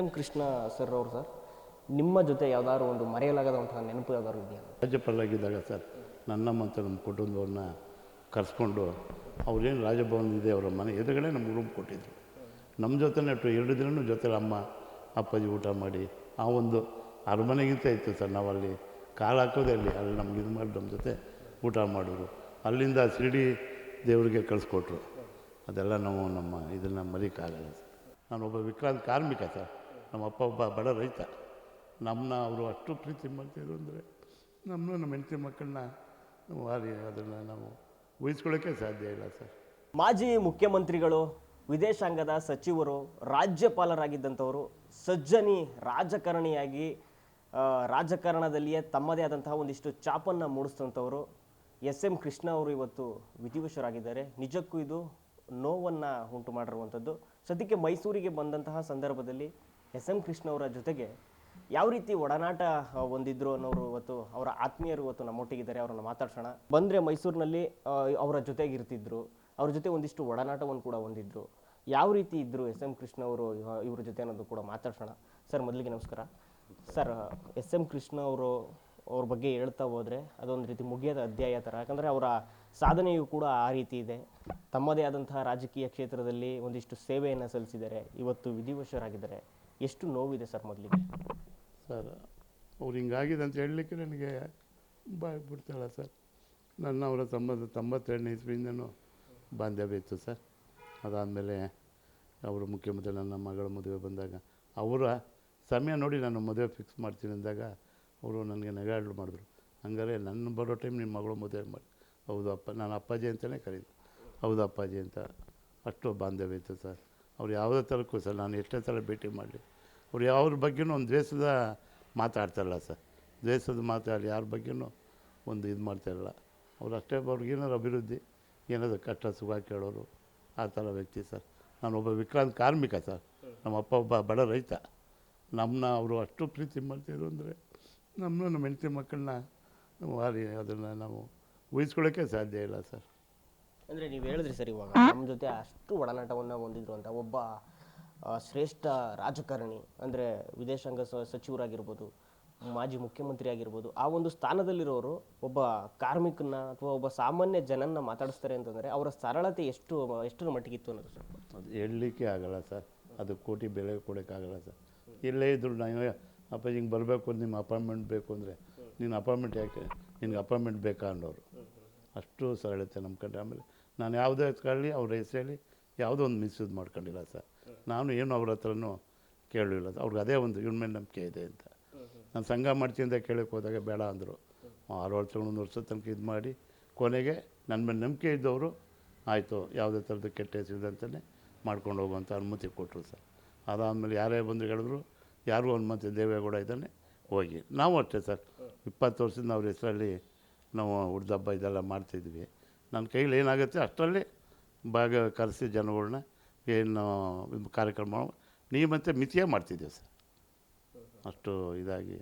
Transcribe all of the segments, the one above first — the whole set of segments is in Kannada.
ಎಂ ಕೃಷ್ಣ ಸರ್ ಅವರು ಸರ್, ನಿಮ್ಮ ಜೊತೆ ಯಾವ್ದಾದ್ರು ಒಂದು ಮರೆಯಲಾಗದಂತಹ ನೆನಪು ಯಾವ್ದಾದ್ರು ಇದೆಯಾ? ರಾಜ್ಯಪಾಲಾಗಿದ್ದಾಗ ಸರ್, ನನ್ನ ಮತ್ತು ನಮ್ಮ ಕುಟುಂಬವನ್ನು ಕರೆಸ್ಕೊಂಡು ಅವ್ರೇನು ರಾಜಭವನ ಇದೆ ಅವರ ಮನೆ ಎದುರುಗಡೆ ನಮ್ಗೆ ರೂಮ್ ಕೊಟ್ಟಿದ್ರು. ನಮ್ಮ ಜೊತೆನೇ ಟು ಎರಡು ದಿನವೂ ಜೊತೆ ಅಮ್ಮ, ಅಪ್ಪಾಜಿ ಊಟ ಮಾಡಿ, ಆ ಒಂದು ಅರಮನೆಗಿಂತ ಇತ್ತು ಸರ್, ನಾವಲ್ಲಿ ಕಾಲು ಹಾಕೋದೇ ಅಲ್ಲಿ ಅಲ್ಲಿ ನಮ್ಗೆ ಇದು ಮಾಡಿ ನಮ್ಮ ಜೊತೆ ಊಟ ಮಾಡಿದ್ರು. ಅಲ್ಲಿಂದ ಶಿರಡಿ ದೇವರಿಗೆ ಕಳಿಸ್ಕೊಟ್ರು. ಅದೆಲ್ಲ ನಾವು ನಮ್ಮ ಇದನ್ನು ಮರಿಕಾಗಲ್ಲ ಸರ್. ನಾನೊಬ್ಬ ವಿಕ್ರಾಂತ್ ಕಾರ್ಮಿಕ ಸರ್. ನಮ್ಮ ಅಪ್ಪ ಒಬ್ಬ ಬಡ ರೈತ. ನಮ್ಮನ್ನ ಅವರು ಅಷ್ಟು ಪ್ರೀತಿ ಮಾಡ್ತಿದ್ರು ಅಂದರೆ ನಮ್ಮನ್ನು ನಮ್ಮ ಹೆಂಡತಿ ಮಕ್ಕಳನ್ನ ನಾವು ಅದನ್ನು ನಾವು ಉಹಿಸ್ಕೊಳ್ಳೋಕ್ಕೆ ಸಾಧ್ಯ ಇಲ್ಲ ಸರ್. ಮಾಜಿ ಮುಖ್ಯಮಂತ್ರಿಗಳು, ವಿದೇಶಾಂಗದ ಸಚಿವರು, ರಾಜ್ಯಪಾಲರಾಗಿದ್ದಂಥವರು ಸಜ್ಜನಿ ರಾಜಕಾರಣಿಯಾಗಿ ರಾಜಕಾರಣದಲ್ಲಿಯೇ ತಮ್ಮದೇ ಆದಂತಹ ಒಂದಿಷ್ಟು ಚಾಪನ್ನು ಮೂಡಿಸಿದಂಥವರು ಎಸ್ ಎಂ ಕೃಷ್ಣ ಅವರು ಇವತ್ತು ವಿಧಿವಶರಾಗಿದ್ದಾರೆ. ನಿಜಕ್ಕೂ ಇದು ನೋವನ್ನು ಉಂಟು ಮಾಡಿರುವಂಥದ್ದು ಸದ್ಯಕ್ಕೆ ಮೈಸೂರಿಗೆ ಬಂದಂತಹ ಸಂದರ್ಭದಲ್ಲಿ ಎಸ್ ಎಂ ಕೃಷ್ಣ ಅವರ ಜೊತೆಗೆ ಯಾವ ರೀತಿ ಒಡನಾಟ ಹೊಂದಿದ್ರು ಅನ್ನೋರು ಇವತ್ತು ಅವರ ಆತ್ಮೀಯರು ಇವತ್ತು ನಮ್ಮೊಟ್ಟಿಗಿದ್ದಾರೆ ಅವರನ್ನು ಮಾತಾಡ್ಸೋಣ. ಬಂದರೆ ಮೈಸೂರಿನಲ್ಲಿ ಅವರ ಜೊತೆಗೆ ಇರ್ತಿದ್ರು, ಅವ್ರ ಜೊತೆ ಒಂದಿಷ್ಟು ಒಡನಾಟವನ್ನು ಕೂಡ ಹೊಂದಿದ್ರು. ಯಾವ ರೀತಿ ಇದ್ದರು ಎಸ್ ಎಂ ಕೃಷ್ಣ ಅವರು ಇವ- ಇವ್ರ ಜೊತೆ ಅನ್ನೋದು ಕೂಡ ಮಾತಾಡ್ಸೋಣ. ಸರ್, ಮೊದಲಿಗೆ ನಮಸ್ಕಾರ. ಸರ್, ಎಸ್ ಎಂ ಕೃಷ್ಣ ಅವರು, ಅವ್ರ ಬಗ್ಗೆ ಹೇಳ್ತಾ ಹೋದರೆ ಅದೊಂದು ರೀತಿ ಮುಗಿಯದ ಅಧ್ಯಾಯ ಥರ. ಯಾಕಂದರೆ ಅವರ ಸಾಧನೆಯು ಕೂಡ ಆ ರೀತಿ ಇದೆ. ತಮ್ಮದೇ ಆದಂತಹ ರಾಜಕೀಯ ಕ್ಷೇತ್ರದಲ್ಲಿ ಒಂದಿಷ್ಟು ಸೇವೆಯನ್ನು ಸಲ್ಲಿಸಿದ್ದಾರೆ. ಇವತ್ತು ವಿಧಿವಶರಾಗಿದ್ದಾರೆ. ಎಷ್ಟು ನೋವಿದೆ ಸರ್ ಮೊದಲಿಗೆ? ಸರ್, ಅವ್ರು ಹಿಂಗಾಗಿದೆ ಅಂತ ಹೇಳಲಿಕ್ಕೆ ನನಗೆ ಬಾಯ್ ಬಿಡ್ತಾಳ ಸರ್. ನನ್ನ ಅವರ ಸಂಬಂಧ ತೊಂಬತ್ತೆರಡನೇ ಇಸ್ವಿಯಿಂದನೂ ಬಾಂಧವ್ಯ ಇತ್ತು ಸರ್. ಅದಾದಮೇಲೆ ಅವರು ಮುಖ್ಯಮಂತ್ರಿ, ನನ್ನ ಮಗಳ ಮದುವೆ ಬಂದಾಗ ಅವರ ಸಮಯ ನೋಡಿ ನಾನು ಮದುವೆ ಫಿಕ್ಸ್ ಮಾಡ್ತೀನಿ ಅಂದಾಗ ಅವರು ನನಗೆ ನೆಗಾಡ್ಲು ಮಾಡಿದ್ರು. ಹಂಗಾರೆ ನನ್ನ ಬರೋ ಟೈಮ್ ನಿಮ್ಮ ಮಗಳು ಮದುವೆ ಮಾಡಿ, ಹೌದು ಅಪ್ಪ ನಾನು ಅಪ್ಪಾಜಿ ಅಂತಲೇ ಕರೀದು ಹೌದು ಅಪ್ಪಾಜಿ ಅಂತ ಅಷ್ಟು ಬಾಂಧವ್ಯ ಇತ್ತು ಸರ್. ಅವ್ರು ಯಾವುದೇ ಥರಕ್ಕೂ ಸರ್, ನಾನು ಎಷ್ಟೇ ಸಲ ಭೇಟಿ ಮಾಡಲಿ. ಅವ್ರು ಯಾವ್ರ ಬಗ್ಗೆನೂ ಒಂದು ದ್ವೇಷದ ಮಾತಾಡ್ತಾರಲ್ಲ ಸರ್. ದ್ವೇಷದ ಮಾತಾಡಿ ಯಾರ ಬಗ್ಗೆನೂ ಒಂದು ಇದು ಮಾಡ್ತಾಯಿರಲ್ಲ ಅವ್ರು ಅಷ್ಟೇ ಅವ್ರಿಗೇನಾದ್ರು ಅಭಿವೃದ್ಧಿ, ಏನಾದರೂ ಕಷ್ಟ, ಸುಖ ಕೇಳೋರು, ಆ ಥರ ವ್ಯಕ್ತಿ ಸರ್. ನಾನು ಒಬ್ಬ ವಿಕ್ರಾಂತ್ ಕಾರ್ಮಿಕ ಸರ್. ನಮ್ಮ ಅಪ್ಪ ಒಬ್ಬ ಬಡ ರೈತ. ನಮ್ಮನ್ನ ಅವರು ಅಷ್ಟು ಪ್ರೀತಿ ಮಾಡ್ತಿದ್ರು ಅಂದರೆ ನಮ್ಮನ್ನು ನಮ್ಮ ಹೆಂಡತಿ ಮಕ್ಕಳನ್ನ ಅದನ್ನು ನಾವು ಊಹಿಸ್ಕೊಳ್ಳೋಕ್ಕೆ ಸಾಧ್ಯ ಇಲ್ಲ ಸರ್. ಅಂದರೆ ನೀವು ಹೇಳಿದ್ರಿ ಸರ್ ಇವಾಗ ನಮ್ಮ ಜೊತೆ ಅಷ್ಟು ಒಡನಾಟವನ್ನು ಹೊಂದಿದ್ರು ಅಂತ ಒಬ್ಬ ಆ, ಶ್ರೇಷ್ಠ ರಾಜಕಾರಣಿ ಅಂದರೆ ವಿದೇಶಾಂಗ ಸ- ಸಚಿವರಾಗಿರ್ಬೋದು ಮಾಜಿ ಮುಖ್ಯಮಂತ್ರಿ ಆಗಿರ್ಬೋದು ಆ ಒಂದು ಸ್ಥಾನದಲ್ಲಿರೋರು ಒಬ್ಬ ಕಾರ್ಮಿಕನ ಅಥವಾ ಒಬ್ಬ ಸಾಮಾನ್ಯ ಜನನ್ನ ಮಾತಾಡಿಸ್ತಾರೆ ಅಂತಂದರೆ ಅವರ ಸರಳತೆ ಎಷ್ಟು ಎಷ್ಟರ ಮಟ್ಟಿಗಿತ್ತು ಅನ್ನೋದು ಸರ್? ಅದು ಹೇಳಲಿಕ್ಕೆ ಆಗಲ್ಲ ಸರ್. ಅದು ಕೋಟಿ ಬೆಲೆ ಕೊಡೋಕ್ಕಾಗಲ್ಲ ಸರ್. ಎಲ್ಲೇ ಇದ್ರು ನಾವು ಅಪ್ಪ ಹಿಂಗೆ ಬರಬೇಕು ನಿಮ್ಮ ಅಪಾಯಿಂಟ್ಮೆಂಟ್ ಬೇಕು ಅಂದರೆ ನಿನ್ನ ಅಪಾಯಿಂಟ್ಮೆಂಟ್ ಯಾಕೆ ನಿನಗೆ ಅಪಾಯಿಂಟ್ಮೆಂಟ್ ಬೇಕಾ ಅನ್ನೋರು. ಅಷ್ಟು ಸರಳತೆ ನಮ್ಮ ಕಡೆ ಆಮೇಲೆ ನಾನು ಯಾವುದೇ ಕಾರಣ ಅವ್ರ ಹೆಸರು ಹೇಳಿ ಯಾವುದೋ ಒಂದು ಮಿಸ್ಯೂಸ್ ಮಾಡ್ಕೊಂಡಿಲ್ಲ ಸರ್. ನಾನು ಏನು ಅವ್ರ ಹತ್ರನೂ ಕೇಳಲಿಲ್ಲ ಅವ್ರಿಗೆ ಅದೇ ಒಂದು ಇವ್ನ ಮೇಲೆ ನಂಬಿಕೆ ಇದೆ ಅಂತ. ನಾನು ಸಂಘ ಮಾಡ್ತೀನಿ ಕೇಳಕ್ಕೆ ಹೋದಾಗ ಬೇಡ ಅಂದರು. ಆರು ವರ್ಷ ಒಂದು ವರ್ಷ ತನಕ ಇದು ಮಾಡಿ ಕೊನೆಗೆ ನನ್ನ ಮೇಲೆ ನಂಬಿಕೆ ಇದ್ದವರು ಆಯಿತು, ಯಾವುದೇ ಥರದ ಕೆಟ್ಟ ಹೆಸರಿದಂತಲೇ ಮಾಡ್ಕೊಂಡು ಹೋಗುವಂಥ ಅನುಮತಿ ಕೊಟ್ಟರು ಸರ್. ಅದಾದಮೇಲೆ ಯಾರೇ ಬಂದು ಹೇಳಿದ್ರು, ಯಾರಿಗೂ ಅನುಮತಿ, ದೇವೇಗೌಡ ಇದ್ದಾನೆ, ಹೋಗಿ. ನಾವು ಅಷ್ಟೇ ಸರ್. ಇಪ್ಪತ್ತು ವರ್ಷದಿಂದ ಅವ್ರ ಹೆಸರಲ್ಲಿ ನಾವು ಹುಡ್ದಬ್ಬ ಇದೆಲ್ಲ ಮಾಡ್ತಿದ್ವಿ. ನನ್ನ ಕೈಲಿ ಏನಾಗುತ್ತೆ ಅಷ್ಟರಲ್ಲಿ ಭಾಗ ಕರೆಸಿ ಜನಗಳನ್ನ ಏನು ಕಾರ್ಯಕ್ರಮ ನಿಯಮಂತೆ ಮಿತಿಯೇ ಮಾಡ್ತಿದ್ದೆ ಸರ್. ಅಷ್ಟು ಇದಾಗಿ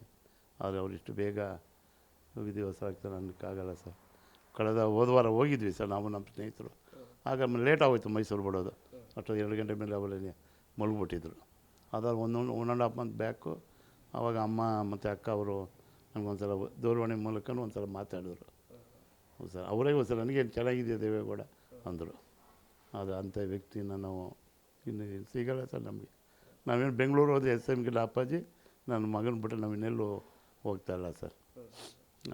ಆದರೆ ಅವರಿಷ್ಟು ಬೇಗ ದಿವಸ ಆಗ್ತಾರೆ ಅನ್ನೋಕ್ಕಾಗಲ್ಲ ಸರ್. ಕಳೆದ ಹೋದ ವಾರ ಹೋಗಿದ್ವಿ ಸರ್ ನಾವು ನಮ್ಮ ಸ್ನೇಹಿತರು. ಆಗ ಲೇಟ್ ಆಗೋಯ್ತು ಮೈಸೂರು ಬಿಡೋದು. ಅಷ್ಟು ಎರಡು ಗಂಟೆ ಮೇಲೆ ಅವರಲ್ಲಿ ಮಲಗಿಬಿಟ್ಟಿದ್ರು. ಅದಾದ ಒಂದೊಂದು one and half month back ಆವಾಗ ಅಮ್ಮ ಮತ್ತು ಅಕ್ಕ ಅವರು ನನಗೊಂದ್ಸಲ ದೂರವಾಣಿ ಮೂಲಕನೂ ಒಂದ್ಸಲ ಮಾತಾಡಿದ್ರು. ಸರ್. ಅವರೇ ನನಗೆ ನನಗೇನು ಚೆನ್ನಾಗಿದೆ ದೇವೇಗೌಡ ಅಂದರು. ಅದು ಅಂಥ ವ್ಯಕ್ತಿನ ನಾವು ಇನ್ನು ಸಿಗಲ್ಲ ಸರ್ ನಮಗೆ. ನಾವೇನು ಬೆಂಗಳೂರು ಹೋದ್ರೆ ಎಸ್ ಎಂ ಗಿಲ್ಲ ಅಪ್ಪಾಜಿ, ನನ್ನ ಮಗನ ಬಿಟ್ಟರೆ ನಾವು ಇನ್ನೆಲ್ಲೂ ಹೋಗ್ತಾ ಇಲ್ಲ ಸರ್.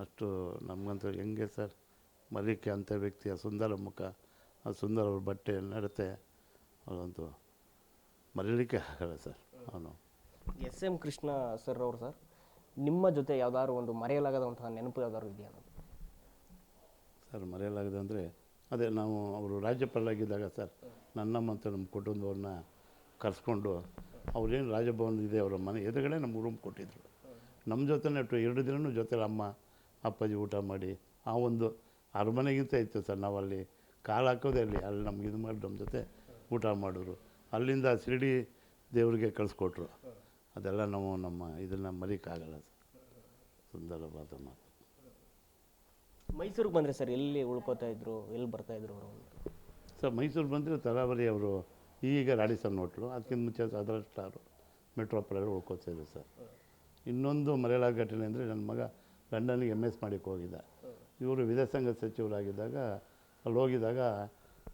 ಅಷ್ಟು ನಮಗಂತೂ ಹೆಂಗೆ ಸರ್ ಮಲಿಕೆ ಅಂಥ ವ್ಯಕ್ತಿ, ಆ ಸುಂದರ ಮುಖ, ಆ ಸುಂದರ ಅವ್ರ ಬಟ್ಟೆ ನಡತೆ, ಅದಂತೂ ಮರೀಲಿಕ್ಕೆ ಆಗಲ್ಲ ಸರ್. ಅವನು. ಎಸ್ ಎಂ ಕೃಷ್ಣ ಸರ್ ಅವರು ಸರ್, ನಿಮ್ಮ ಜೊತೆ ಯಾವ್ದಾದ್ರು ಒಂದು ಮರೆಯಲಾಗದಂತಹ ನೆನಪು ಯಾವ್ದಾದ್ರು ಇದೆಯಾ? ಸರ್, ಮರೆಯಲಾಗದೆ ಅಂದರೆ, ಅದೇ ನಾವು ಅವರು ರಾಜ್ಯಪಾಲರಾಗಿದ್ದಾಗ ಸರ್, ನನ್ನ ಮತ್ತು ನಮ್ಮ ಕುಟುಂಬವ್ರನ್ನ ಕರೆಸ್ಕೊಂಡು, ಅವ್ರೇನು ರಾಜಭವನ ಇದೆ, ಅವರ ಮನೆ ಎದುರುಗಡೆ ನಮ್ಗೆ ರೂಮ್ ಕೊಟ್ಟಿದ್ರು. ನಮ್ಮ ಜೊತೆನೇ ಎರಡು ದಿನವೂ ಜೊತೆಲಿ ಅಮ್ಮ, ಅಪ್ಪಾಜಿ ಊಟ ಮಾಡಿ, ಆ ಒಂದು ಅರಮನೆಗಿಂತ ಇತ್ತು ಸರ್, ನಾವಲ್ಲಿ ಕಾಲು ಹಾಕೋದೇ ಅಲ್ಲಿ ಅಲ್ಲಿ ನಮ್ಗೆ ಇದು ಮಾಡಿ ನಮ್ಮ ಜೊತೆ ಊಟ ಮಾಡಿದ್ರು. ಅಲ್ಲಿಂದ ಶಿರಡಿ ದೇವರಿಗೆ ಕಳಿಸ್ಕೊಟ್ರು. ಅದೆಲ್ಲ ನಾವು ನಮ್ಮ ಇದನ್ನು ಮರಿಕಾಗಲ್ಲ ಸರ್. ಸುಂದರವಾದ ಮಾತು. ಮೈಸೂರಿಗೆ ಬಂದರೆ ಸರ್ ಎಲ್ಲಿ ಉಳ್ಕೋತಾ ಇದ್ರು, ಎಲ್ಲಿ ಬರ್ತಾ ಇದ್ರು ಅವರು? ಸರ್, ಮೈಸೂರು ಬಂದರೆ ತರಾವರಿ ಅವರು ಈಗ ರಾಡಿಸನ್ ಹೋಟ್ಲು, ಅದಕ್ಕಿಂತ ಮುಂಚೆ ಅದರ ಸ್ಟಾರು ಉಳ್ಕೋತಾ ಉಳ್ಕೋತಿದ್ರು ಸರ್. ಇನ್ನೊಂದು ಮರೆಯಲ ಘಟನೆ ಅಂದರೆ ನನ್ನ ಮಗ ಲಂಡನ್ಗೆ ಎಂ ಎಸ್ ಮಾಡಿಕ್ಕೆ ಹೋಗಿದ್ದ. ಇವರು ವಿದೇಶಾಂಗ ಸಚಿವರಾಗಿದ್ದಾಗ, ಅಲ್ಲಿ ಹೋಗಿದ್ದಾಗ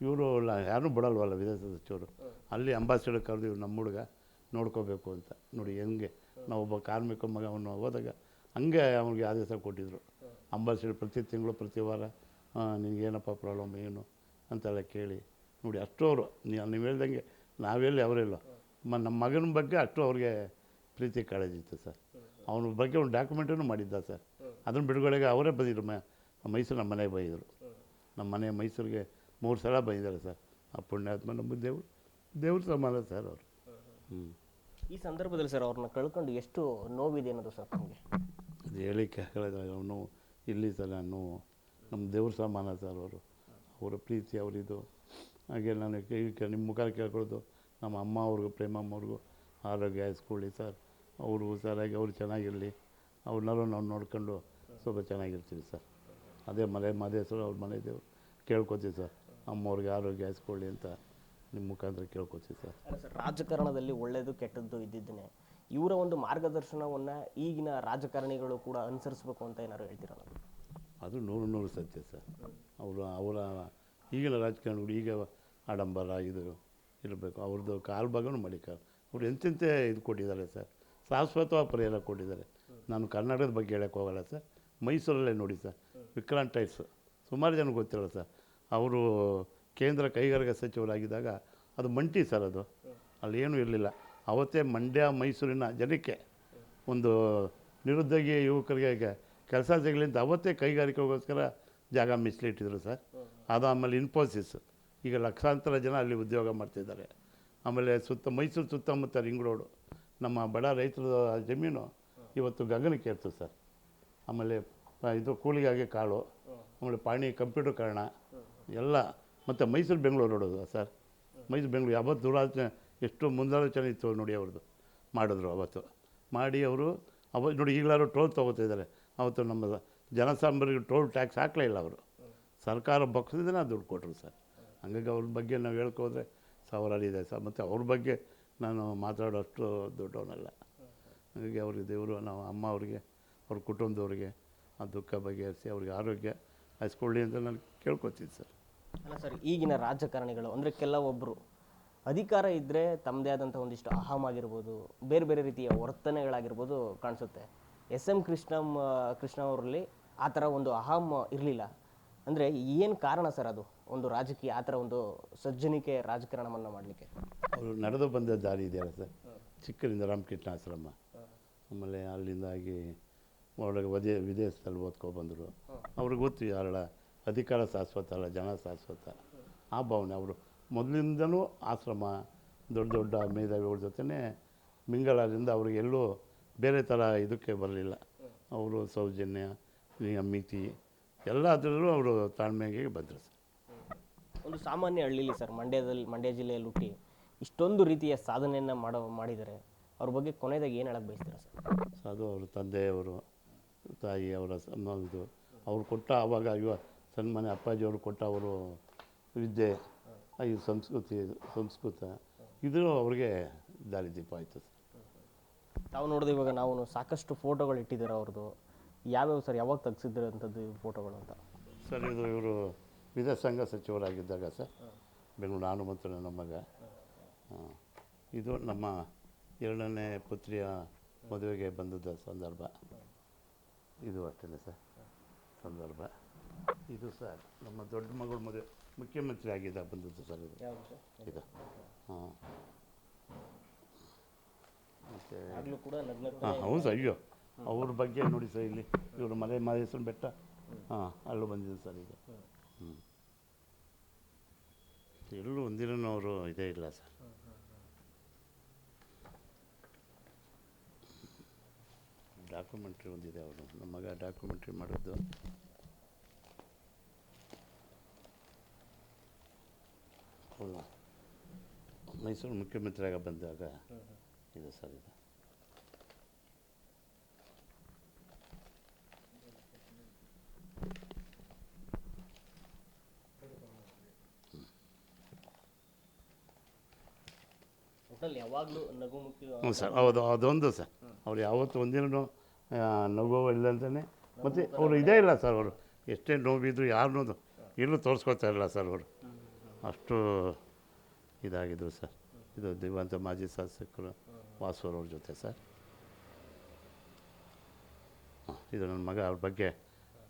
ಇವರು ಯಾರೂ ಬಿಡಲ್ವಲ್ಲ ವಿದೇಶ ಸಚಿವರು. ಅಲ್ಲಿ ಅಂಬಾಸಿಡರ್ ಕರೆದು ಇವ್ರು ನಮ್ಮ ಹುಡುಗ ನೋಡ್ಕೋಬೇಕು ಅಂತ. ನೋಡಿ ಹೆಂಗೆ ಒಬ್ಬ ಕಾರ್ಮಿಕ ಮಗ ಅವನು ಹೋದಾಗ ಹಂಗೆ ಅವ್ನಿಗೆ ಆದೇಶ ಕೊಟ್ಟಿದ್ದರು ಅಂಬಾಸಿಡರ್ ಪ್ರತಿ ತಿಂಗಳು ಪ್ರತಿ ವಾರ ನಿನಗೇನಪ್ಪ ಪ್ರಾಬ್ಲಮ್ ಏನು? ಅಂತೆಲ್ಲ ಕೇಳಿ. ನೋಡಿ ಅಷ್ಟು ಅವರು ನೀವು ಹೇಳ್ದಂಗೆ ನಾವೆಲ್ಲಿ ಅವರಿಲ್ಲ ಮ ನಮ್ಮ ಮಗನ ಬಗ್ಗೆ ಅಷ್ಟು ಅವ್ರಿಗೆ ಪ್ರೀತಿ ಕಾಳಜಿ ಇತ್ತು ಸರ್. ಅವನ ಬಗ್ಗೆ ಒಂದು ಡಾಕ್ಯುಮೆಂಟನ್ನು ಮಾಡಿದ್ದ ಸರ್. ಅದನ್ನು ಬಿಡುಗಡೆಗೆ ಅವರೇ ಬಂದಿದ್ರು. ಮ ಮೈಸೂರು ನಮ್ಮ ಮನೆಗೆ ಬಂದಿದ್ರು. ನಮ್ಮ ಮನೆ ಮೈಸೂರಿಗೆ ಮೂರು ಸಲ ಬಂದಿದ್ದಾರೆ ಸರ್. ಆ ಪುಣ್ಯಾತ್ಮ ನಮ್ಮ ದೇವರು ದೇವ್ರ ಸಮಾನ ಸರ್ ಅವರು. ಹ್ಞೂ ಈ ಸಂದರ್ಭದಲ್ಲಿ ಸರ್ ಅವ್ರನ್ನ ಕಳ್ಕೊಂಡು ಎಷ್ಟು ನೋವಿದೆ ಅನ್ನೋದು ಸರ್ ನಮಗೆ? ಅದು ಹೇಳಿಕ್ಕೆ ಅವನು ಇಲ್ಲಿ ಸರ್ ನಾನು ನಮ್ಮ ದೇವ್ರ ಸಮಾನ ಸರ್ ಅವರು. ಅವರ ಪ್ರೀತಿ ಅವರಿದು. ಹಾಗೆ ನಾನು ನಿಮ್ಮ ಮುಖ ಕೇಳ್ಕೊಳ್ಳೋದು, ನಮ್ಮ ಅಮ್ಮ ಅವ್ರಿಗೂ, ಪ್ರೇಮಮ್ಮ ಅವ್ರಿಗೂ ಆರೋಗ್ಯ ಹಾಯಿಸ್ಕೊಳ್ಳಿ ಸರ್. ಅವರು ಸರಾಗಿ ಅವ್ರು ಚೆನ್ನಾಗಿರಲಿ. ಅವ್ರನ್ನಾರು ನಾವು ನೋಡ್ಕೊಂಡು ಸ್ವಲ್ಪ ಚೆನ್ನಾಗಿರ್ತೀವಿ ಸರ್. ಅದೇ ಮನೆ ಸರ್, ಅವ್ರ ಮನೆ ದೇವ್ರು. ಕೇಳ್ಕೊತೀವಿ ಸರ್. ಅಮ್ಮವ್ರಿಗೆ ಆರೋಗ್ಯ ಹಾಯಿಸ್ಕೊಳ್ಳಿ ಅಂತ ನಿಮ್ಮ ಮುಖಾಂತರ ಕೇಳ್ಕೊತೀವಿ ಸರ್. ರಾಜಕಾರಣದಲ್ಲಿ ಒಳ್ಳೆಯದು ಕೆಟ್ಟದ್ದು ಇದ್ದಿದ್ದೇನೆ ಇವರ ಒಂದು ಮಾರ್ಗದರ್ಶನವನ್ನು ಈಗಿನ ರಾಜಕಾರಣಿಗಳು ಕೂಡ ಅನುಸರಿಸಬೇಕು ಅಂತ ಏನಾದ್ರು ಹೇಳ್ತೀರಾ ಅದು ನೂರು ನೂರು ಸತ್ಯ ಸರ್. ಅವರು, ಅವರ ಈಗಿನ ರಾಜಕಾರಣಿಗಳು ಈಗ ಆಡಂಬರ ಇದು ಇರಬೇಕು. ಅವ್ರದ್ದು ಕಾಲು ಭಾಗನೂ ಮಡಿಕಾಲ್ ಅವ್ರು ಎಂತೆಂತೆ ಇದು ಕೊಟ್ಟಿದ್ದಾರೆ ಸರ್. ಶಾಶ್ವತವಾಗಿ ಪರಿಹಾರ ಕೊಟ್ಟಿದ್ದಾರೆ. ನಾನು ಕರ್ನಾಟಕದ ಬಗ್ಗೆ ಹೇಳೋಕ್ಕೆ ಹೋಗಲ್ಲ ಸರ್. ಮೈಸೂರಲ್ಲೇ ನೋಡಿ ಸರ್. ವಿಕ್ರಾಂತ್ ಸುಮಾರು ಜನ ಗೊತ್ತಿರಲ್ಲ ಸರ್. ಅವರು ಕೇಂದ್ರ ಕೈಗಾರಿಕಾ ಸಚಿವರಾಗಿದ್ದಾಗ ಅದು ಮಂಟಿ ಸರ್ ಅದು. ಅಲ್ಲಿ ಏನೂ ಇರಲಿಲ್ಲ. ಅವತ್ತೇ ಮಂಡ್ಯ, ಮೈಸೂರಿನ ಜನಕ್ಕೆ ಒಂದು ನಿರುದ್ಯೋಗಿ ಯುವಕರಿಗೆ ಕೆಲಸ ಸಿಗಲಿ ಅಂತ ಅವತ್ತೇ ಕೈಗಾರಿಕೆಗೋಸ್ಕರ ಜಾಗ ಮೀಸಲಿಟ್ಟಿದ್ರು ಸರ್. ಅದಾದಮೇಲೆ ಇನ್ಫೋಸಿಸ್ ಈಗ ಲಕ್ಷಾಂತರ ಜನ ಅಲ್ಲಿ ಉದ್ಯೋಗ ಮಾಡ್ತಿದ್ದಾರೆ. ಆಮೇಲೆ ಸುತ್ತ, ಮೈಸೂರು ಸುತ್ತಮುತ್ತ ರಿಂಗ್ ರೋಡು, ನಮ್ಮ ಬಡ ರೈತರ ಜಮೀನು ಇವತ್ತು ಗಗನಕ್ಕೆ ಇರ್ತದೆ ಸರ್. ಆಮೇಲೆ ಇದು ಕೂಲಿಗಾಗಿ ಕಾಳು, ಆಮೇಲೆ ಪಾಣಿ, ಕಂಪ್ಯೂಟರ್ ಕಾರಣ, ಎಲ್ಲ ಮತ್ತು ಮೈಸೂರು, ಬೆಂಗಳೂರು ರೋಡು ಸರ್? ಮೈಸೂರು, ಬೆಂಗಳೂರು ಯಾವತ್ತು ದುರಾಚನೆ ಎಷ್ಟು ಮುಂದಾಲೋಚನೆ ಇತ್ತು ನೋಡಿ ಅವ್ರದ್ದು, ಮಾಡಿದ್ರು ಅವತ್ತು. ಮಾಡಿ ಅವರು, ಅವ ನೋಡಿ ಈಗಲಾದ್ರು ಟೋಲ್ ತೊಗೋತಿದ್ದಾರೆ ಅವತ್ತು ನಮ್ಮ ಜನಸಾಮಾನ್ಯರಿಗೆ ಟೋಲ್ ಟ್ಯಾಕ್ಸ್ ಹಾಕಲೇ ಇಲ್ಲ ಅವರು. ಸರ್ಕಾರ ಬಗ್ಸಿದ್ರೆ ದುಡ್ಡು ಕೊಟ್ಟರು ಸರ್. ಹಂಗಾಗಿ ಅವ್ರ ಬಗ್ಗೆ ನಾವು ಹೇಳ್ಕೋದ್ರೆ ಸಾವಿರಾರು ಇದೆ ಸರ್. ಮತ್ತು ಅವ್ರ ಬಗ್ಗೆ ನಾನು ಮಾತಾಡೋಷ್ಟು ದೊಡ್ಡವನಲ್ಲ. ಹಾಗಾಗಿ ಅವ್ರಿಗೆ ದೇವರು, ನಾವು ಅಮ್ಮ ಅವ್ರಿಗೆ, ಅವ್ರ ಕುಟುಂಬದವ್ರಿಗೆ ಆ ದುಃಖ ಬಗೆಹರಿಸಿ ಅವ್ರಿಗೆ ಆರೋಗ್ಯ ಹಚ್ಕೊಳ್ಳಿ ಅಂತ ನಾನು ಕೇಳ್ಕೊತೀನಿ ಸರ್. ಅಲ್ಲ ಸರ್, ಈಗಿನ ರಾಜಕಾರಣಿಗಳು, ಅಂದರೆ ಕೆಲವೊಬ್ಬರು ಅಧಿಕಾರ ಇದ್ದರೆ ತಮ್ಮದೇ ಆದಂಥ ಒಂದಿಷ್ಟು ಅಹಂ ಆಗಿರ್ಬೋದು ಬೇರೆ ಬೇರೆ ರೀತಿಯ ವರ್ತನೆಗಳಾಗಿರ್ಬೋದು ಕಾಣಿಸುತ್ತೆ. ಎಸ್ ಎಂ ಕೃಷ್ಣಂ ಆ, ಕೃಷ್ಣ ಅವರಲ್ಲಿ ಆ ಥರ ಒಂದು ಅಹಂ ಇರಲಿಲ್ಲ. ಅಂದರೆ ಏನು ಕಾರಣ ಸರ್ ಅದು? ಒಂದು ರಾಜಕೀಯ ಆ ಥರ ಒಂದು ಸಜ್ಜನಿಕೆ ರಾಜಕಾರಣವನ್ನು ಮಾಡಲಿಕ್ಕೆ? ಅವರು ನಡೆದು ಬಂದ ದಾರಿ ಇದೆಯಲ್ಲ ಸರ್? ಚಿಕ್ಕದಿಂದ ರಾಮಕೃಷ್ಣ ಆಶ್ರಮ. ಆಮೇಲೆ ಅಲ್ಲಿಂದಾಗಿ ಒಳಗೆ ವದೇ ವಿದೇಶದಲ್ಲಿ ಓದ್ಕೊಬಂದರು ಅವ್ರಿಗೆ ಗೊತ್ತು ಯಾರಲ್ಲ ಅಧಿಕಾರ ಶಾಶ್ವತ ಅಲ್ಲ ಜನ ಶಾಶ್ವತ. ಆ ಭಾವನೆ ಅವರು ಮೊದಲಿಂದನೂ ಆಶ್ರಮ ದೊಡ್ಡ ದೊಡ್ಡ ಮೇಧಾವಿಗಳ ಜೊತೆನೇ ಮಿಂಗಳಾದ್ರಿಂದ ಅವ್ರಿಗೆ ಎಲ್ಲೂ ಬೇರೆ ಥರ ಇದಕ್ಕೆ ಬರಲಿಲ್ಲ. ಅವರು ಸೌಜನ್ಯ ಮಿತಿ ಎಲ್ಲ ಅದರಲ್ಲೂ ಅವರು ತಾಳ್ಮೆಗೆ ಬಂದರು ಸರ್. ಒಂದು ಸಾಮಾನ್ಯ ಹಳ್ಳಿಲಿ ಸರ್ ಮಂಡ್ಯದಲ್ಲಿ ಮಂಡ್ಯ ಜಿಲ್ಲೆಯಲ್ಲಿ ಹುಟ್ಟಿ ಇಷ್ಟೊಂದು ರೀತಿಯ ಸಾಧನೆಯನ್ನು ಮಾಡೋ ಮಾಡಿದ್ದಾರೆ ಅವ್ರ ಬಗ್ಗೆ ಕೊನೆಯದಾಗಿ ಏನು ಹೇಳಕ್ಕೆ ಬಯಸ್ತೀರಾ ಸರ್? ಅದು ಅವ್ರ ತಂದೆಯವರು ತಾಯಿ ಅವರ ಅವ್ರು ಕೊಟ್ಟ ಆವಾಗ ಇವ ಸನ್ಮಾನ್ಯ ಅಪ್ಪಾಜಿಯವರು ಕೊಟ್ಟ ಅವರು ವಿದ್ಯೆ ಈ ಸಂಸ್ಕೃತಿ ಇದು ಸಂಸ್ಕೃತ. ಇದು ಅವ್ರಿಗೆ ದಾರಿದೀಪ ಆಯಿತು ಸರ್ ತಾವು ನೋಡಿದ್ರೆ ಇವಾಗ ನಾವು ಸಾಕಷ್ಟು ಫೋಟೋಗಳು ಇಟ್ಟಿದ್ದಾರೆ ಅವ್ರದ್ದು. ಯಾವ್ಯಾವ ಸರ್ ಯಾವಾಗ ತೆಗ್ಸಿದ್ರಂಥದ್ದು ಫೋಟೋಗಳು ಅಂತ? ಸರ್ ಇದು ಇವರು ವಿದೇಶಾಂಗ ಸಚಿವರಾಗಿದ್ದಾಗ ಸರ್ ಬೆಂಗಳೂರು ನಾನು ಮತ್ತು ನನ್ನ ಮಗ ಇದು ನಮ್ಮ ಎರಡನೇ ಪುತ್ರಿಯ ಮದುವೆಗೆ ಬಂದದ್ದ ಸಂದರ್ಭ. ಇದು ಅಷ್ಟೇ ಸರ್ ಸಂದರ್ಭ. ಇದು ಸರ್ ನಮ್ಮ ದೊಡ್ಡ ಮಗಳ ಮದುವೆ. ಮುಖ್ಯಮಂತ್ರಿ ಆಗಿದ್ದ ಬಂದದ್ದು ಸರ್ ಇದು. ಇದು. ಹಾಂ ಮತ್ತು ಕೂಡ ಹಾಂ ಹೌದು ಸರ್ ಅಯ್ಯೋ. ಅವ್ರ ಬಗ್ಗೆ ನೋಡಿ ಸರ್ ಇಲ್ಲಿ. ಇವರು ಮಲೆ ಮಹದೇಶ್ವರ ಬೆಟ್ಟ. ಹಾಂ ಅಲ್ಲೂ ಬಂದಿದೆ ಸರ್ ಈಗ. ಹ್ಞೂ ಎಲ್ಲೂ ಒಂದಿನೂ ಅವರು ಇದೇ ಇಲ್ಲ ಸರ್. ಡಾಕ್ಯುಮೆಂಟ್ರಿ ಒಂದಿದೆ ಅವರು. ನಮ್ಮ ಮಗ ಡಾಕ್ಯುಮೆಂಟ್ರಿ ಮಾಡಿದ್ದು. ಹೌದಾ ಮೈಸೂರು ಮುಖ್ಯಮಂತ್ರಿಯಾಗ ಬಂದಾಗ ಇದೆ ಸರ್ ಇದು. ಹ್ಞೂ ಸರ್ ಹೌದು ಅದೊಂದು ಸರ್. ಅವ್ರು ಯಾವತ್ತು ಒಂದಿನೂ ನಗು ಇಲ್ಲ ಅಂತಲೇ ಮತ್ತು ಅವರು ಇದೇ ಇಲ್ಲ ಸರ್ ಅವರು. ಎಷ್ಟೇ ನೋವಿದ್ರು ಯಾರನ್ನೋದು ಎಲ್ಲೂ ತೋರಿಸ್ಕೊತಾ ಇಲ್ಲ ಸರ್ ಅವರು. ಅಷ್ಟು ಇದಾಗಿದ್ರು ಸರ್. ಇದು ದಿವಂತ ಮಾಜಿ ಶಾಸಕರು ವಾಸುರವ್ರ ಜೊತೆ ಸರ್. ಇದು ನನ್ನ ಮಗ, ಅವ್ರ ಬಗ್ಗೆ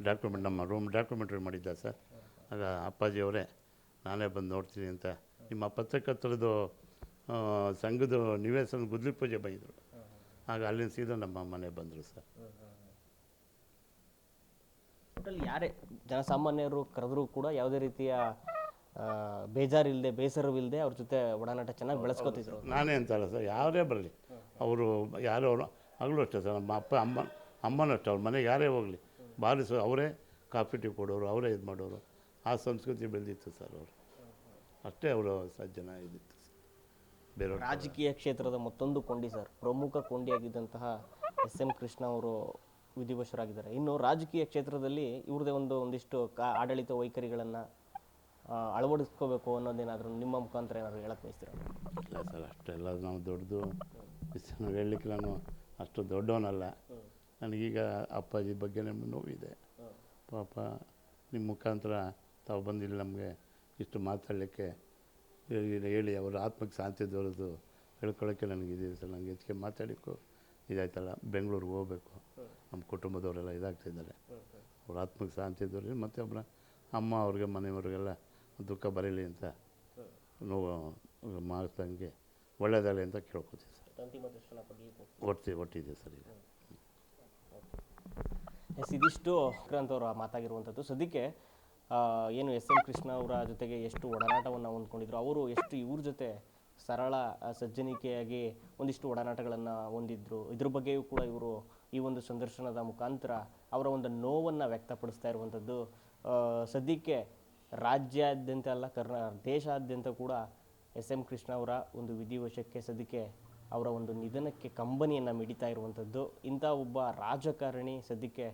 ಡಾಕ್ಯುಮೆಂಟ್ ನಮ್ಮ ರೂಮ್ ಡಾಕ್ಯುಮೆಂಟ್ರಿ ಮಾಡಿದ್ದ ಸರ್. ಆಗ ಅಪ್ಪಾಜಿಯವರೇ ನಾನೇ ಬಂದು ನೋಡ್ತೀನಿ ಅಂತ ನಿಮ್ಮ ಪತ್ರಕರ್ತರದ್ದು ಸಂಘದ ನಿವೇಶನ ಗುದ್ಲಿ ಪೂಜೆ ಬಂದಿದ್ರು ಆಗ ಅಲ್ಲಿಂದ ಸೀದಾ ನಮ್ಮ ಮನೆ ಬಂದರು ಸರ್. ಯಾರೇ, ಜನಸಾಮಾನ್ಯರು, ಕರೆದರೂ ಕೂಡ ಯಾವುದೇ ರೀತಿಯ ಬೇಜಾರಿಲ್ಲದೆ ಬೇಸರವಿಲ್ಲದೆ ಅವ್ರ ಜೊತೆ ಒಡನಾಟ ಚೆನ್ನಾಗಿ ಬೆಳೆಸ್ಕೊತಿದ್ರು. ನಾನೇ ಅಂತಲ್ಲ ಸರ್ ಯಾರೇ ಬರಲಿ. ಅವರು ಯಾರೋ ಅವರು ಆಗಲೂ ಅಷ್ಟೇ ಸರ್ ನಮ್ಮ ಅಪ್ಪ ಅಮ್ಮ ಅಮ್ಮನೂ ಅಷ್ಟೇ ಅವ್ರ ಮನೆಗೆ ಯಾರೇ ಹೋಗಲಿ. ಬಾರಿಸು ಅವರೇ ಕಾಫಿ ಟೀ ಕೊಡೋರು ಅವರೇ ಇದು ಮಾಡೋರು. ಆ ಸಂಸ್ಕೃತಿ ಬೆಳೆದಿತ್ತು ಸರ್ ಅವರು. ಅಷ್ಟೇ ಅವರು ಸಜ್ಜನ ಇದ್ದಿತ್ತು ಬೇರೆ ರಾಜಕೀಯ ಕ್ಷೇತ್ರದ ಮತ್ತೊಂದು ಕೊಂಡಿ ಸರ್ ಪ್ರಮುಖ ಕೊಂಡಿಯಾಗಿದ್ದಂತಹ ಎಸ್ ಎಂ ಕೃಷ್ಣ ಅವರು ವಿಧಿವಶರಾಗಿದ್ದಾರೆ. ಇನ್ನು ರಾಜಕೀಯ ಕ್ಷೇತ್ರದಲ್ಲಿ ಇವ್ರದೇ ಒಂದು ಒಂದಿಷ್ಟು ಕಾ ಆಡಳಿತ ವೈಖರಿಗಳನ್ನು ಅಳವಡಿಸ್ಕೋಬೇಕು ಅನ್ನೋದೇನಾದರೂ ನಿಮ್ಮ ಮುಖಾಂತರ ಏನಾದ್ರು ಹೇಳಕ್ ಬಯಸ್ತೀರಾ? ಇಲ್ಲ ಸರ್ ಅಷ್ಟೆಲ್ಲ ನಾವು ದೊಡ್ಡದು ನಾವು ಹೇಳಲಿಕ್ಕೆ ನಾನು ಅಷ್ಟು ದೊಡ್ಡವನಲ್ಲ. ನನಗೀಗ ಅಪ್ಪಾಜಿ ಬಗ್ಗೆ ನಮ್ಗೆ ನೋವಿದೆ ಪಾಪ ನಿಮ್ಮ ಮುಖಾಂತರ ತಾವು ಬಂದಿಲ್ಲ ನಮಗೆ ಇಷ್ಟು ಮಾತಾಡಲಿಕ್ಕೆ ಹೇಳಿ ಹೇಳಿ ಅವರ ಆತ್ಮಕ್ಕೆ ಶಾಂತಿ ದೊರೆದು ಹೇಳ್ಕೊಳ್ಳೋಕ್ಕೆ ನನಗಿದೆ ಸರ್. ನನಗೆ ಹೆಚ್ಚಿಗೆ ಮಾತಾಡೋಕ್ಕೂ ಇದಾಯ್ತಲ್ಲ. ಬೆಂಗಳೂರಿಗೆ ಹೋಗ್ಬೇಕು. ನಮ್ಮ ಕುಟುಂಬದವರೆಲ್ಲ ಇದಾಗ್ತಿದ್ದಾರೆ ಅವ್ರ ಆತ್ಮಕ್ಕೆ ಶಾಂತಿ ದೊರೆ ಮತ್ತು ಒಬ್ಬರ ಅಮ್ಮ ಅವ್ರಿಗೆ ಮನೆಯವ್ರಿಗೆಲ್ಲ ದುಃಖ ಬರೀಲಿ ಅಂತ ನೋವು ಮಾಸ್ತಂಗೆ ಒಳ್ಳೆಯದಾಗಲಿ ಅಂತ ಕೇಳ್ಕೊತೀವಿ ಸರ್. ಒಟ್ಟಿ ಒಟ್ಟಿದೆ ಸರ್ ಈಗ. ಎಸ್ ಇದಿಷ್ಟು ಅವರು ಮಾತಾಗಿರುವಂಥದ್ದು. ಸದ್ಯಕ್ಕೆ ಏನು ಎಸ್ ಎಂ ಕೃಷ್ಣ ಅವರ ಜೊತೆಗೆ ಎಷ್ಟು ಒಡನಾಟವನ್ನು ಹೊಂದ್ಕೊಂಡಿದ್ರು ಅವರು ಎಷ್ಟು ಇವ್ರ ಜೊತೆ ಸರಳ ಸಜ್ಜನಿಕೆಯಾಗಿ ಒಂದಿಷ್ಟು ಒಡನಾಟಗಳನ್ನು ಹೊಂದಿದ್ರು ಇದ್ರ ಬಗ್ಗೆಯೂ ಕೂಡ ಇವರು ಈ ಒಂದು ಸಂದರ್ಶನದ ಮುಖಾಂತರ ಅವರ ಒಂದು ನೋವನ್ನು ವ್ಯಕ್ತಪಡಿಸ್ತಾ ಇರುವಂಥದ್ದು. ಸದ್ಯಕ್ಕೆ ರಾಜ್ಯಾದ್ಯಂತ ಅಲ್ಲ, ಕರ್ನಾ, ದೇಶಾದ್ಯಂತ ಕೂಡ ಎಸ್ ಎಂ ಕೃಷ್ಣ ಅವರ ಒಂದು ವಿಧಿವಶಕ್ಕೆ ಸದ್ಯಕ್ಕೆ ಅವರ ಒಂದು ನಿಧನಕ್ಕೆ ಕಂಬನಿಯನ್ನು ಮಿಡಿತಾ ಇರುವಂಥದ್ದು. ಇಂಥ ಒಬ್ಬ ರಾಜಕಾರಣಿ ಸದ್ಯಕ್ಕೆ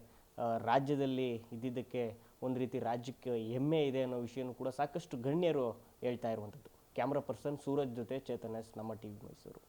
ರಾಜ್ಯದಲ್ಲಿ ಇದ್ದಿದ್ದಕ್ಕೆ ಒಂದು ರೀತಿ ರಾಜ್ಯಕ್ಕೆ ಹೆಮ್ಮೆ ಇದೆ ಅನ್ನೋ ವಿಷಯನೂ ಕೂಡ ಸಾಕಷ್ಟು ಗಣ್ಯರು ಹೇಳ್ತಾ ಇರುವಂಥದ್ದು. ಕ್ಯಾಮ್ರಾ ಪರ್ಸನ್ ಸೂರಜ್ ಜೊತೆ ಚೇತನ್ ಎಸ್, ನಮ್ಮ ಟಿ ವಿ ಮೈಸೂರು.